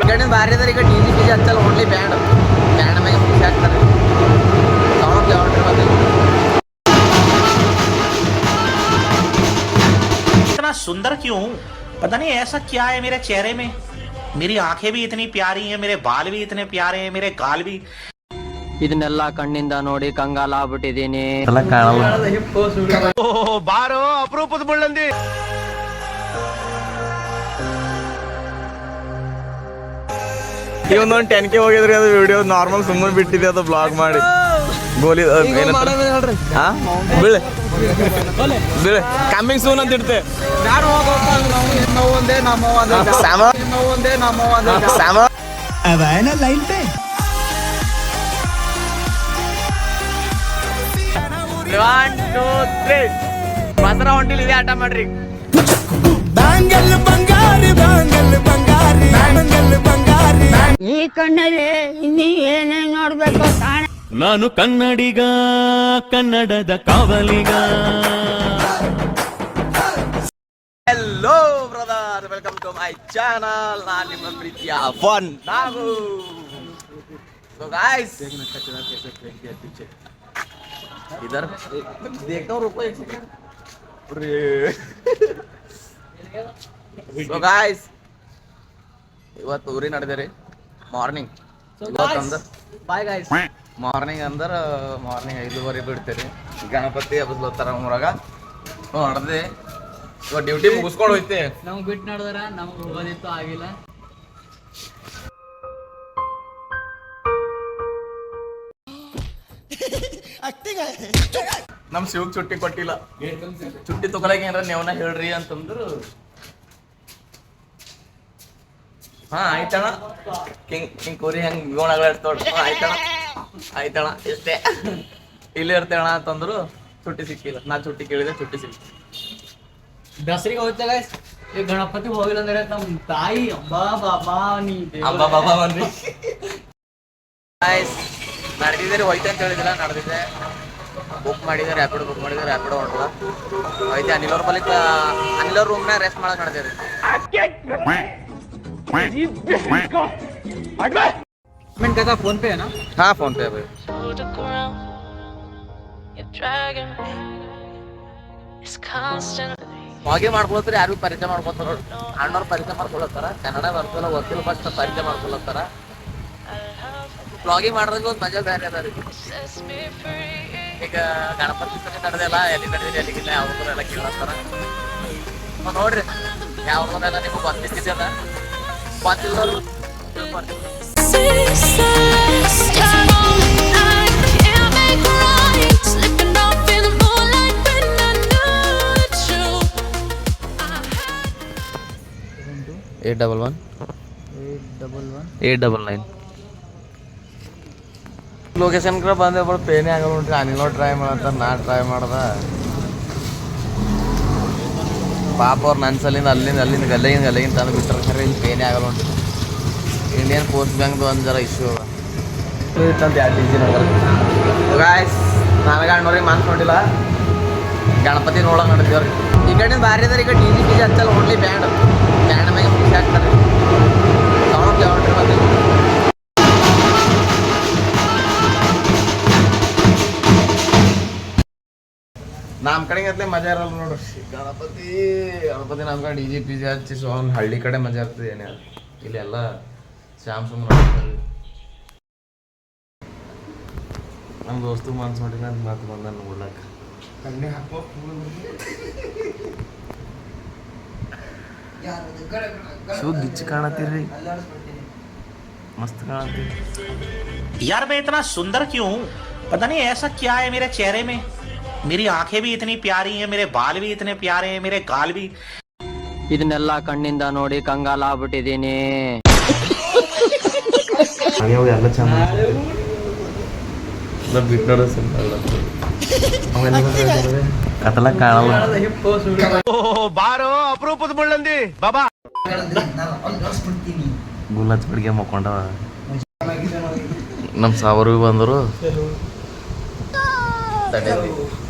ಕಡೆ ಬಾರಿ ಅದ ಈಗ ಡಿ ಜಿ ಪಿ ಜಿ ಹಚ್ಚಲ್ಲ ಓನ್ಲಿ ಬ್ಯಾಂಡ್ ಬ್ಯಾಂಡ್ ಮ್ಯಾಗ ಮುಗಿಸಿ ಹಾಕ್ತಾರೆ ಸೌಂಡ್ ಯಾವ್ರಿ ಮತ್ತೆ इतना सुंदर क्यों हूं? पता नहीं ऐसा क्या है मेरे चेहरे में मेरी आंखें भी इतनी प्यारी हैं मेरे बाल भी इतने प्यारे हैं मेरे गाल भी ಇದನ್ನೆಲ್ಲ ಕಣ್ಣಿಂದ ನೋಡಿ ಕಂಗಾಲಾಗ್ಬಿಟ್ಟಿದೀನಿ ಎಲ್ಲ ಕಾಣಲ್ಲ ಬಾರೋ ಅಪರೂಪದ ಮುಳ್ಳಂದಿ ಇವೊಂದೊಂದು ಟೆನ್ ಕೆ ಹೋಗಿದ್ರಿ ಅದು ವಿಡಿಯೋ ನಾರ್ಮಲ್ ಸುಮ್ಮನೆ ಬಿಟ್ಟಿದೆ ಅದು ಬ್ಲಾಗ್ ಮಾಡಿ. ಗೋಲಿ? ಬೀಳೆ. ಬೀಳೆ. ಕಮ್ಮಿಂಗ್ ಸೂನ್ ಅಂತ ಇಡ್ತೆ. ಸಾಮ? ಸಾಮ? ಒನ್ ಟೂ ತ್ರೀ ಮಸರ ಹೊಂಟಿಲ್ ಇದೆ ಆಟ ಮಾಡ್ರಿ. ಈ ಕಣ್ಣಲ್ಲಿ ಇನ್ನೀ ಏನೇನ್ ನೋಡ್ಬೇಕು ಕಾಣ ನಾನು ಕನ್ನಡಿಗ ಕನ್ನಡದ ಕಾವಲಿಗ hello brother welcome to my channel ನಾನು ನಿಮ್ಮ ಪ್ರೀತಿಯ ಫನ್ ನಾವು ಸೊ गाइस इधर देखता हूँ रुको एक सेकंड ಸೊ गाइस ಇವತ್ತು ಊರಿ ನಡೆದೇರಿ. ರೀ ಮಾರ್ನಿಂಗ್ ಇವತ್ತಂದ್ರ ಬಾಯ್ ಗಾಯ್ಸ್ ಮಾರ್ನಿಂಗ್ ಅಂದ್ರ ಮಾರ್ನಿಂಗ್ ಐದುವರೆ ಬಿಡ್ತೀರಿ. ಗಣಪತಿ ಹಬ್ಬಸ್ಲತ್ತಾರ ಊರಾಗ. ನಡೆದೆ ಇವಾಗ ಡ್ಯೂಟಿ ಮುಗಿಸ್ಕೊಂಡು ಹೋಯ್ತೆ. ನಮ್ಗೆ ಬಿಟ್ಟು ನಡೆದ್ರ ನಮ್ಗೆ ಹೋಗೋದಿತ್ತು ಆಗಿಲ್ಲ. ನಮ್ ಶಿವಗ್ ಚುಟ್ಟಿ ಕೊಟ್ಟಿಲ್ಲ. ಚುಟ್ಟಿ ತಗೊಳಕ್ ಏನಾರ ನೀವನ್ನ ಹೇಳ್ರಿ ಅಂತಂದ್ರು. ಹಾ ಆಯ್ತಣ್ಣ. ಕಿಂಗ್ ಕಿಂಗ್ ಕುರಿ ಹೆಂಗ್ ಗೋಣಗಳ ಇರ್ತೋಡ್ ಆಯ್ತಣ್ಣ. ಆಯ್ತಣ್ಣ ಇಷ್ಟೇ. ಇಲ್ಲೇ ಇರ್ತೇಣ ಅಂತಂದ್ರು ಚುಟ್ಟಿ ಸಿಕ್ಕಿಲ್ಲ. ನಾ ಚುಟ್ಟಿ ಕೇಳಿದೆ ಚುಟ್ಟಿ ಸಿಕ್ಕಿಲ್ಲ. ದಸರಿಗೆ ಹೋಗ್ತಾ ಗೈಸ್ ಈ ಗಣಪತಿ ಹೋಗಿಲ್ಲ ಅಂದ್ರೆ ನಮ್ ತಾಯಿ ಅಬ್ಬಾ ಬಾಬಾ ನೀ. ಅಬ್ಬಾ ಬಾಬಾ ಬನ್ನಿ. ಗೈಸ್ ನಡೆದಿದೆ ಹೋಯ್ತ ಹೋಯ್ತೆ ಅಂತ ಹೇಳಿದಿಲ್ಲ ನಡೆದಿದೆ. ಬುಕ್ ಮಾಡಿದೆ ರ್ಯಾಪಿಡ್ ಬುಕ್ ಮಾಡಿದೆ ರ್ಯಾಪಿಡ್ ಹೊರಟದ ಹೋಯ್ತೆ ಅನಿಲ್ ಅವ್ರ ಬಲಿಕ ಅನಿಲ್ ಅವ್ರ ರೂಮ್ನಾಗ ರೆಸ್ಟ್ ಮಾಡಕ್ ನಡೆದಿದೆ. पेमेंट कैसा फोन पे है ना ಹಾ phone pay bye to the ground. You're dragging me. It's constantly. ಹಾಗೆ ಮಾಡ್ಕೊಳತ್ತಾರೆ ಯಾರು ಪರಿಚಯ ಮಾಡ್ಕೊತಾರ ಅಣ್ಣವ್ರು ಪರಿಚಯ ಮಾಡ್ಕೊಳತ್ತಾರ ಕನ್ನಡ ಬರ್ತಲ್ಲ ಗೊತ್ತಿಲ್ಲ ಫಸ್ಟ್ ಪರಿಚಯ ಮಾಡ್ಕೊಳತ್ತಾರ ಬ್ಲಾಗಿಂಗ್ ಮಾಡೋದಕ್ಕೆ ಒಂದು ಮಜಾ ಬೇರೆ ಅದ ರೀ Sets me free. ಈಗ ಗಣಪತಿ ಸರಿ ನಡೆದಿಲ್ಲ ಎಲ್ಲಿ ನಡೆದಿಲ್ಲ ಎಲ್ಲಿಗಿಲ್ಲ ಯಾವ್ದು ಎಲ್ಲ ಕೇಳತ್ತಾರ ಅವ್ ನೋಡ್ರಿ ಯಾವ್ದೆಲ್ಲ ನಿಮ್ಗೆ ಗೊತ್ತಿದ್ದ eight double one. Eight double nine ಲೊಕೇಶನ್ಗೆ ಬಂದೆ ಬಟ್ ಪೇನೇ ಆಗಲ್ಲ ನೋಡ್ರಿ ಅನಿಲೋ ಟ್ರೈ ಮಾಡತ್ತ ನಾ ಟ್ರೈ ಮಾಡ್ದೆ. ಪಾಪ ಅವ್ರು ನನ್ನ ಸಲಿಂದ ಅಲ್ಲಿಂದ ಅಲ್ಲಿಂದ ಗಲ್ಲಿಂದ ಗಲ್ಲಿಂದ ತಂದು ಬಿಟ್ಟರೆ ಖರೆ ಇಲ್ಲಿ ಪೇನೇ ಆಗಲ್ಲ ಉಂಟು. ಇಂಡಿಯನ್ ಪೋಸ್ಟ್ ಬ್ಯಾಂಕ್ದು ಒಂದು ಜರ ಇಶ್ಯೂ ಅದ ಎರಡು ಡಿ ಜಿ ಗಾಯ್ಸ್ ನನಗೆ ನೋಡಿಲ್ಲ. ಗಣಪತಿ ನೋಡಕ್ ನಡೆದೇವ್ರಿ ಈ ಕಡೆ ಬಾರಿ ಅದ್ರ, ಈಗ ಡಿ ಜಿ ಪಿ ಜಿ ಹಚ್ಚಲ್ಲ ಓನ್ಲಿ ಬ್ಯಾಂಡ್ ಬ್ಯಾಂಡ್ ಮ್ಯಾಗ ಮುಗಿಸಿ ಹಾಕ್ತಾರೆ. ನಮ್ಮ ಕಡೆಗೆ ಅತ್ಲೆ ಮಜಾ ಇರಲ್ಲ ನೋಡ್ರಿ ಗಣಪತಿ ಗಣಪತಿ ನಮ್ಮ ಕಡೆ ಡಿ ಜಿ ಪಿ ಜಿ ಹಚ್ಚಿ ಸೊ ಅವ್ನು ಹಳ್ಳಿ ಕಡೆ ಮಜಾ ಇರ್ತದೆ ಏನೇ ಇಲ್ಲಿ ಎಲ್ಲ ಶ್ಯಾಮ್ ಸುಮ್ಮನೆ ನಮ್ಮ ದೋಸ್ತು ಮನ್ಸು ನೋಡಿಲ್ಲ ಅಂತ ಮಾತು ಬಂದ ನೋಡ್ಲಕ್ಕ ಶುದ್ಧ ಗಿಚ್ಚಿ ಕಾಣತ್ತೀರಿ ಮಸ್ತ್ ಕಾಣತ್ತೀರಿ यार मैं इतना सुंदर क्यों हूं? पता नहीं ऐसा क्या है मेरे चेहरे में मेरी आंखें भी इतनी प्यारी हैं मेरे बाल भी इतने प्यारे हैं मेरे गाल भी ಇದನ್ನೆಲ್ಲ ಕಣ್ಣಿಂದ ನೋಡಿ ಕಂಗಾಲಾಗ್ಬಿಟ್ಟಿದೀನಿ ಆಗ್ಯಾವ ಎಲ್ಲ ಚಂದ ಬಿಟ್ಟು ನೋಡೋ ಕತಲ ಕಾಣಲ್ಲ ಬಾರೋ ಅಪರೂಪದ ಮುಳ್ಳಂದಿ ಬಾಬಾ ಗುಲಾಚ್ ಬೆಳಿಗ್ಗೆ ಮಕ್ಕೊಂಡವ ನಮ್ಮ ಸಾವರು ಬಂದರು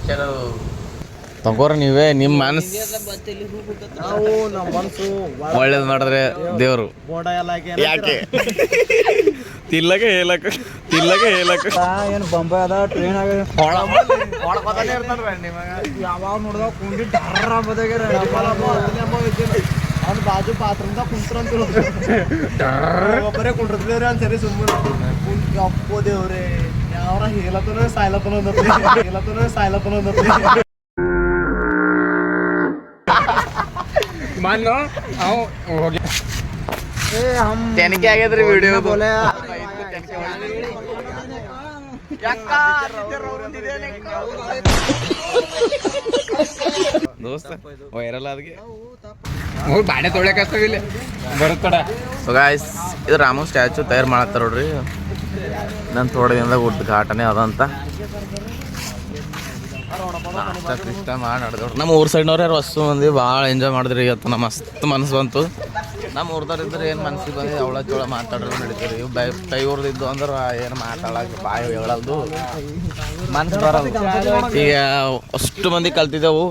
ಚಲೋ ತಗೋರಿ ನೀವೇ ನಿಮ್ಮ ಮನಸ್ಸು ನಾವು ನಮ್ಮ ಮನಸ್ಸು ಒಳ್ಳೇದು ಮಾಡಿದ್ರೆ ದೇವರು. ಬೋಡ ಎಲ್ಲ ಯಾಕೆ? ತಿಲ್ಲಗೆ ಹೇಳಕ್ ತಿಲ್ಲಗೆ ಹೇಳಕ್ ಏನು ಬೊಂಬೈ ಅದ ಟ್ರೈನ್ ಆಗ ಯಾವಾಗ ನೋಡಿದ ಕುಂಡಿ ಡರ್ರ ಬದಾಗ್ಯಾರ ಅವ್ನ ಬಾಜು ಪಾತ್ರದ ಕುಂತ್ರಂತ ಒಬ್ಬರೇ ಕುಂಡ್ರದ್ಲೇವ್ರಿ ಅಂತ ಸರಿ ಸುಮ್ಮನೆ ಅಪ್ಪೋ ದೇವ್ರೆ. ಯಾವ್ರ ಹೇಳತನ ಸಾಯ್ಲತನ ಅಂದತ್ಲಿ ಹೇಳತನ ಸಾಯ್ಲತನ ಅಂದತ್ಲಿ ಮಾನು ಅವ್ ಹೋಗಿ ಏ ಹಮ್ ತೆನಿಕೆ ಆಗ್ಯದ್ರಿ ವಿಡಿಯೋ ಬೋಲೆ ದೋಸ್ತ ವೈರಲ್ ಅದಕ್ಕೆ ಬಾಡೆ ತೊಳೆಕಾಗ್ತಾವಿಲ್ಲ ಬರುತ್ತಡ ಸೊ ಗಾಯ್ಸ್ ಇದು ರಾಮನ್ ಸ್ಟ್ಯಾಚು ತಯಾರು ಮಾಡತ್ತಾರ ನೋಡ್ರಿ ನಾನು ಥೋಡೆ ದಿನದಾಗ ಉದ್ಘಾಟನೆ ಅದಂತ. ಇಷ್ಟ ಮಾಡಿ ನಡೆದವ್ರು ನಮ್ಮ ಊರ್ ಸೈಡ್ನವ್ರು ಯಾರು ವಸ್ತು ಮಂದಿ ಭಾಳ ಎಂಜಾಯ್ ಮಾಡಿದ್ರಿ ಇವತ್ತು ನಮ್ಮ ಮಸ್ತ್ ಮನಸ್ಸು ಬಂತು. ನಮ್ಮ ಊರ್ದವ್ರು ಇದ್ರೆ ಏನು ಮನ್ಸಿಗೆ ಬಂದು ಅವಳ ಜೋಳ ಮಾತಾಡೋದು ನಡೀತೀರಿ ಬೈ ಕೈ ಊರ್ದಿದ್ದು ಅಂದ್ರೆ ಏನು ಮಾತಾಡೋಕೆ ಬಾಯಿ ಹೇಳಲ್ದು. ಮನ್ಸು ಬರಲ್ಲ ಈಗ ಅಷ್ಟು ಮಂದಿ ಕಲ್ತಿದ್ದೆವು.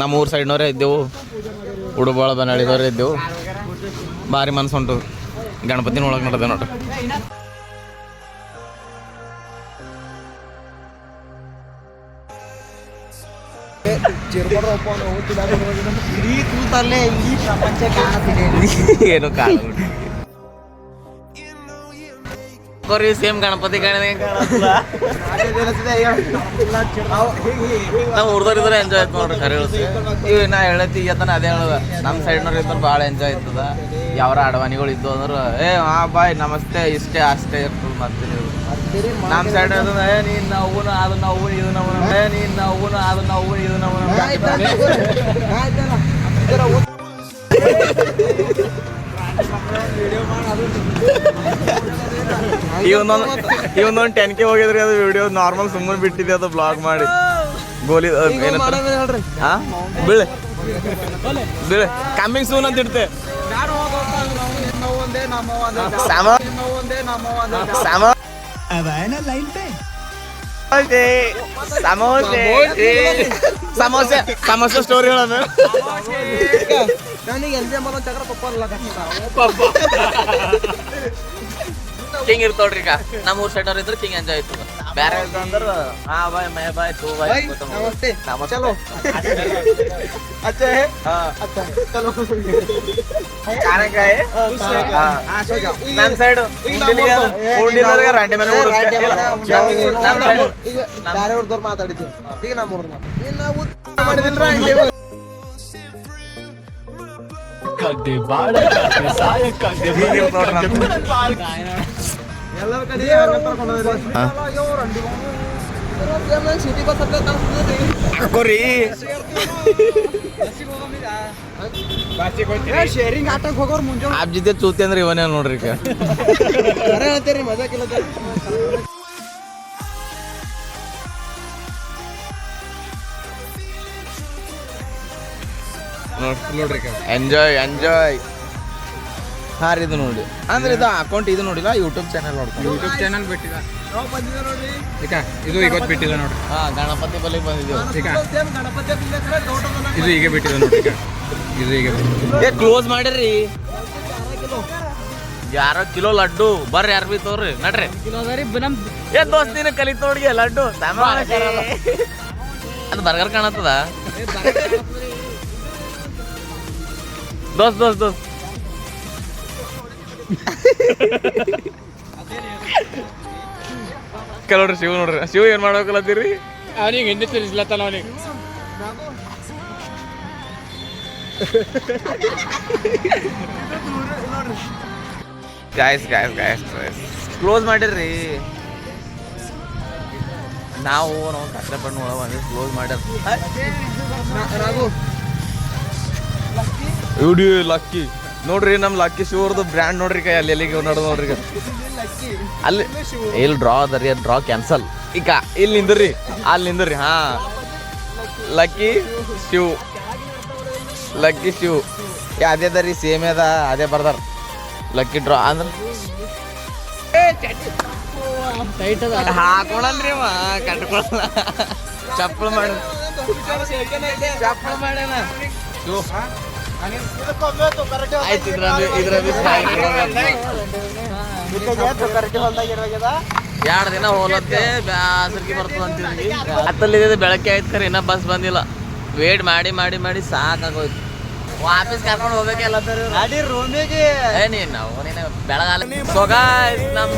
ನಮ್ಮ ಊರ್ ಸೈಡ್ನವರೇ ಇದ್ದೆವು. ಉಡುಬಾಳ ಬನ್ನಳಿದವರೇ ಇದ್ದೆವು. ಭಾರಿ ಮನ್ಸು ಉಂಟು. ಗಣಪತಿನ ಒಳಗೆ ನಡೆದ ನೋಡ್ರಿ. ಇಡೀ ಕೂತಲ್ಲೇ ಈ ಪ್ರಪಂಚ ಕಾಣತಿದೆ ಏನು ಕಾಲ ಕೊರಿ ಸೇಮ್ ಗಣಪತಿ ನಾವು ಇದ್ರೆ ಎಂಜಾಯ್ ಆಯ್ತು ನೋಡ್ರಿ ಖರೆ ಹೇಳ್ಸಿ ಇವ್ ನಾ ಹೇಳತಿ ಈಗತನ ಅದೇ ಹೇಳದ. ನಮ್ಮ ಸೈಡ್ನವ್ರು ಇದ್ರೆ ಭಾಳ ಎಂಜಾಯ್ ಆಯ್ತದ ಯಾವ್ರ ಅಡವಾನಿಗಳು ಇದ್ದು ಅಂದ್ರೆ ಏ ಹಾ ಬಾಯ್ ನಮಸ್ತೆ ಇಷ್ಟೇ ಅಷ್ಟೇ ಇರ್ತದ ಮತ್ತೆ ನೀವು ನಮ್ಮ ಸೈಡ್ ಏ ನೀನ್ ನಾವು ಅದು ನಾವು ಇದು ನಾವು ಏ ನೀನ್ ನಾವು ಅದು ನಾವು ಇದು ನಾವು ಇವನೊಂದು ಇವನೊಂದು ಟೆನ್ ಕೆ ಹೋಗಿದ್ರಿ ಅದು ವಿಡಿಯೋ ನಾರ್ಮಲ್ ಸುಮ್ಮನೆ ಬಿಟ್ಟಿದೆ ಅದು ಬ್ಲಾಗ್ ಮಾಡಿ. ಗೋಲಿ ಬೀಳೆ. ಬೀಳೆ. ಕಮ್ಮಿಂಗ್ ಸೂನ್ ಅಂತ ಇಡ್ತೆ. ಸಾಮ. ಸಾಮ. ಸಮೋಸೆ. ಸಮೋಸೆ. ಸಮೋಸೆ ಸಮೋಸೆ ಸ್ಟೋರಿ ಹೇಳೋದು ನನಗೆ ಎಂಜಾಯ್ ಮಾಡೋ ಚಕ್ರ ಪಪ್ಪ ಅಲ್ಲ ಕಿಂಗ್ ಇರ್ತೋಡ್ರಿ ಈಗ ನಮ್ಮ ಊರ್ ಸೈಡ್ ಅವ್ರ ಇದ್ರೆ ಕಿಂಗ್ ಎಂಜಾಯ್ ಆಯ್ತು ಬೇರೆ ಅಂದ್ರೆ ಹಾ ಬಾಯ್ ಮೇ ಬಾಯ್ ತೂ ಬಾಯ್ ನಮಸ್ತೆ ನಮಸ್ತೆ ಚಲೋ अच्छा है अच्छा चलो ಕಾರಣಕಾಯಿ हाँ सो जाओ ನಮ್ಮ ಸೈಡ್ ಉಂಡಿಲ್ಲರಿಗೆ ರಂಟೆ ಮೇಲೆ ರಾಂಡೆ ಮನೆ ನಮ್ಮ ಸೈಡ್ ಈಗ ಬೇರೆ ಅವ್ರದವ್ರು ಮಾತಾಡಿದ್ವಿ ಈಗ ನಮ್ಮ ಊರ್ನ ಇನ್ನು ನಾವು ಮಾಡಿದಿಲ್ಲ ರಾಂಡೆ ಎಲ್ಲರ ಕಡೆ ಸಿಟಿ ಬಸ್ ಹತ್ರ ಕೊರಿ ಶೇರಿಂಗ್ ಆಟಕ್ಕೆ ಹೋಗೋರು ಮುಂಜಾನೆ. ಆಪ್ ಜೊತೆ ಚೂತಿ ಅಂದ್ರೆ ಇವನೇ ನೋಡ್ರಿ ಈಗ. ಖರೆ ಹೇಳ್ತೀರಿ ಮಜಾಕಿಲ್ಲ ನೋಡ್ರಿ ಎಂಜಾಯ್ ಎಂಜಾಯ್ ಹಾಂ ರೀ ಇದು ನೋಡಿ. ಅಂದ್ರೆ ಇದು ಅಕೌಂಟ್ ಇದು ನೋಡಿಲ್ಲ ಯೂಟ್ಯೂಬ್ ಚಾನಲ್ ನೋಡ್ಕೊಂಡು. ಯೂಟ್ಯೂಬ್ ಚಾನಲ್ ಬಿಟ್ಟಿದ. ಈಗ ಇದು ಹಾ ಗಣಪತಿ ಬಲಿ ಬಂದಿದ್ದೀವಿ ಈಗ ಇದು ಈಗ ಬಿಟ್ಟಿದ ನೋಡಿ ಈಗ. ಇದು ಈಗ. ಏ ಕ್ಲೋಸ್ ಮಾಡಿರಿ. ಯಾರೋ ಕಿಲೋ ಲಡ್ಡು. ಬರ್ರಿ ಯಾರು ಬಿ ತೋರ್ರಿ. ನಡ್ರಿ. ಏ ದೋಸ್ತ ನೀನು ಕಲಿತ ನೋಡಿಗೆ ಲಡ್ಡು. ಅದು ಬರ್ಗರ್ ಕಾಣತ್ತದ? ದೋಸ್ತ್ ದೋಸ್ತ್ ದೋಸ್ತ್. ಕೆಲವ್ರಿ ಶಿವ ನೋಡ್ರಿ. ಶಿವ ಏನ್ ಮಾಡ್ಬೇಕಲ್ಲತ್ತೀರಿ ಅವನಿಗೆ ಹಿಂದೆ ತಿರ್ಸ್ಲತ್ತಲ್ಲ ಅವನಿಗೆ. ಗಾಯಸ್ ಗಾಯಸ್ ಗಾಯಸ್ ಕ್ಲೋಸ್ ಮಾಡಿರ್ರಿ. ನಾವು ನಾವು ಕಷ್ಟಪಟ್ಟು ಒಂದು ಕ್ಲೋಸ್ ಮಾಡ್ಯಾರ ರಾಘು. ವಿಡಿಯೋ ಲಕ್ಕಿ ನೋಡ್ರಿ ನಮ್ಮ ಲಕ್ಕಿ ಶಿವರ್ದು ಬ್ರ್ಯಾಂಡ್ ನೋಡ್ರಿ ಕೈ ಅಲ್ಲಿ ಎಲ್ಲಿಗೆ ನೋಡ್ ನೋಡ್ರಿ ಈಗ. ಅಲ್ಲಿ ಇಲ್ಲಿ ಡ್ರಾ ಅದ ರೀ ಡ್ರಾ ಕ್ಯಾನ್ಸಲ್ ಈಗ ಇಲ್ಲಿ ನಿಂದ್ರಿ ಅಲ್ಲಿ ನಿಂದ್ರಿ ಹಾ. ಲಕ್ಕಿ ಶಿವ್ ಲಕ್ಕಿ ಶಿವ್ ಅದೇ ಅದ ರೀ ಸೇಮ್ ಅದ ಅದೇ ಬರ್ದಾರ. ಲಕ್ಕಿ ಡ್ರಾ ಅಂದ್ರೆ? ಹಾಕೊಳಲ್ರಿ ಅವ ಕಟ್ಕೊಳಲ್ಲ ಚಪ್ಪಲ್ ಮಾಡಿ. ಚಪ್ಪಳ ಮಾಡ್ಯಾನ. ಆಯ್ತು ಎರಡು ದಿನ ಹೋಲತ್ತೆ ಬ್ಯಾಸರ್ಗಿ ಬರ್ತದ ಅಂತೀವಿ ಹತ್ತಲ್ಲಿ ಬೆಳಗ್ಗೆ ಆಯ್ತು ಖರೆ ಇನ್ನ ಬಸ್ ಬಂದಿಲ್ಲ. ವೇಟ್ ಮಾಡಿ ಮಾಡಿ ಮಾಡಿ ಸಾಕಾಗೋಯ್ತು. ವಾಪಸ್ ಕರ್ಕೊಂಡು ಹೋಗ್ಬೇಕೆಲ್ಲ ಗಾಡಿ ರೂಮಿಗೆ. ಏ ನೀನ್ ನಾವು ನೀನು ಬೆಳಗಾಲ ಸೊಗ ನಮ್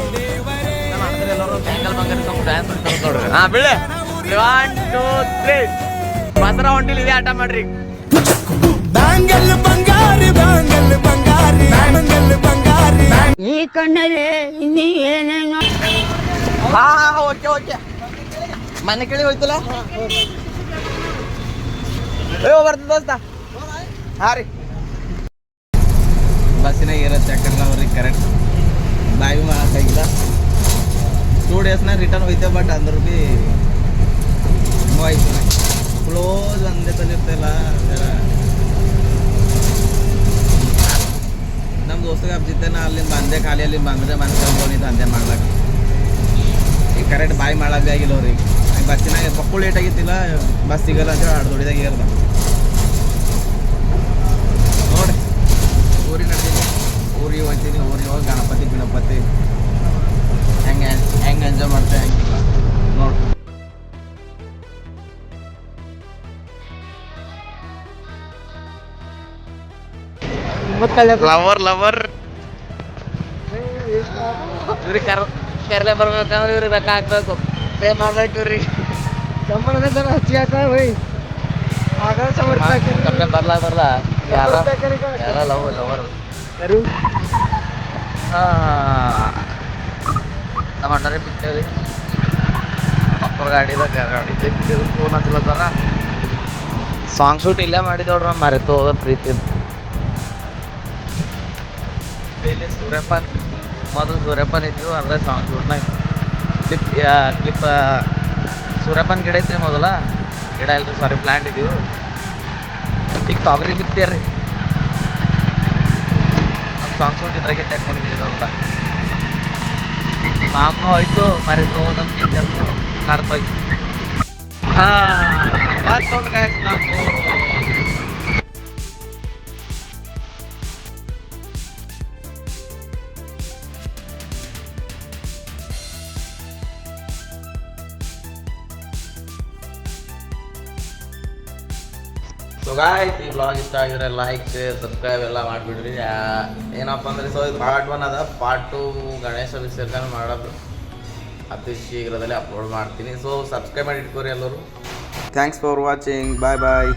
ನಮ್ಮ ಎಲ್ಲರೂ ಬ್ಯಾಂಗಲ್ ಬಂಗಾರ ಸ್ವಲ್ಪ ಡ್ಯಾನ್ಸ್ ನೋಡ್ರಿ ಹಾ ಬಿಳೆ ಒನ್ ಟೂ ತ್ರೀ ಮಾತ್ರ ಹೊಂಟಿಲ್ ಇದೆ ಆಟ ಮಾಡ್ರಿ. ಬ್ಯಾಂಗಲ್ ಬಂಗಾರಿ ಬ್ಯಾಂಗಲ್ ಬಂಗಾರಿ ಬ್ಯಾಂಗಲ್ ಬಂಗಾರಿ ಈ ಕಣ್ಣಲ್ಲಿ ನೀ ಏನೇನು ಹಾ ಓಕೆ ಓಕೆ. ಮನೆ ಕೇಳಿ ಹೋಯ್ತಲ್ಲ? ಏ ಬರ್ತದ ದೋಸ್ತ. ಹಾ ರೀ. ಬಸ್ಸಿನಾಗ ಇರುತ್ತೆ ಯಾಕಂದ್ರೆ ಅವ್ರಿಗೆ ಕರೆಕ್ಟ್ ಬಾಯಿ ಮಾಡೋಕ್ಕಾಗಿಲ್ಲ ಟೂ ಡೇಸ್ನಾಗ ರಿಟರ್ನ್ ಹೋಯ್ತೆ ಬಟ್ ಅಂದ್ರ ಭೀ ಹೋಯ್ತು ಕ್ಲೋಸ್ ಒಂದೇ ತಲೆ ಇರ್ತಿಲ್ಲ ಅಲ್ಲಿ ಅಬ್ಜಿದ್ದೆ ನಾ ಅಲ್ಲಿಂದ ಬಂದೆ, ಖಾಲಿ ಅಲ್ಲಿ ಬಂದ್ರೆ ಮನೆ ಅನ್ಕೊಂಡಿದ್ದು ಅಂದೆ ಮಾಡ್ಲಾಕ ಈಗ ಕರೆಕ್ಟ್ ಬಾಯಿ ಮಾಡಕ್ ಭೀ ಆಗಿಲ್ಲ ಅವ್ರಿಗೆ. ಬಸ್ಸಿನಾಗ ಪಕ್ಕು ಲೇಟ್ ಆಗಿತ್ತಿಲ್ಲ ಬಸ್ ಸಿಗಲ್ಲ ಅಂತ ಹೇಳಿ ದೊಡ್ಡದಾಗ ಏರ್ದ ನೋಡಿ ಊರಿ ನಡ್ದೀನಿ ಊರಿಗೆ ಹೋಗ್ತೀನಿ, ಊರಿಗೆ ಹೋಗಿ ಗಣಪತಿ ಗಣಪತಿ. ಹೆಂಗೆ ಹೆಂಗೆ ಎಂಜಾಯ್ ಮಾಡ್ತೆ ಹೆಂಗಿಲ್ಲ. ನೋಡಿ ಲವರ್ ಲವರ್ ಇವ್ರಿಗೆ ಕರ್ ಕರ್ಲೆ ಬರ್ಬೇಕಂದ್ರೆ ಇವ್ರಿಗೆ ರೊಕ್ಕ ಹಾಕ್ಬೇಕು. ಪೇ ಮಾಡ್ಬೇಕು ಇವ್ರಿಗೆ. ಕಮ್ಮಿ ಬರ್ಲಾ ಬರ್ಲಾ? ಯಾರ ಯಾರ ಲವ್ ಲವರ್ ನಮ್ಮ ಅಣ್ಣರೇ ಬಿಟ್ಟೇವಿ ಮಕ್ಕಳ ಗಾಡಿದಾಗ ಗಾಡಿ ಫೋನ್ ಹಚ್ಚಲತ್ತಾರ ಸಾಂಗ್ ಶೂಟ್ ಇಲ್ಲೇ ಮಾಡಿದವ್ರ ಮರೆತು ಹೋದ ಪ್ರೀತಿ. ಇಲ್ಲಿ ಸೂರ್ಯಪ್ಪನ್ ಮೊದಲು ಸೂರ್ಯಪ್ಪನ್ ಇದ್ವು ಅರ್ಧ ಸಾಂಗ್ ಶೂಟ್ನಾಗ ಕ್ಲಿಪ್ ಕ್ಲಿಪ್ ಸೂರ್ಯಪ್ಪನ್ ಗಿಡ ಐತ್ರಿ ಮೊದಲ ಗಿಡ ಇಲ್ರಿ ಸಾರಿ ಪ್ಲ್ಯಾಂಟ್ ಇದೀವು ಈಗ ತೊಗರಿ ಬಿತ್ತೇರಿ ಸಾಂಗ್ ಶೂಟ್ ಇದ್ರಾಗೆ ತೆಕ್ಕೊಂಡಿದ್ದೀವಿ ಅಂತ ಮಾಮೂ ಹೋಯ್ತು ಮರೆತು ಹೋದಂತ ಕರ್ತೋಯ್ತು ಹಾಂ ಸೊ ಗಾಯ್ಸ್ ಈ ಬ್ಲಾಗ್ ಇಷ್ಟ ಆಗಿದ್ರೆ ಲೈಕ್ ಶೇರ್ ಸಬ್ಸ್ಕ್ರೈಬ್ ಎಲ್ಲ ಮಾಡಿಬಿಡ್ರಿ. ಏನಪ್ಪ ಅಂದರೆ ಸೊ ಇದು ಪಾರ್ಟ್ ಒನ್ ಅದ. ಪಾರ್ಟ್ ಟು ಗಣೇಶ ವಿಸರ್ಜನೆ ಮಾಡೋದು. ಅತಿ ಶೀಘ್ರದಲ್ಲಿ ಅಪ್ಲೋಡ್ ಮಾಡ್ತೀನಿ. ಸೊ ಸಬ್ಸ್ಕ್ರೈಬ್ ಮಾಡಿ ಇಟ್ಕೋರಿ ಎಲ್ಲರೂ. Thanks for watching bye bye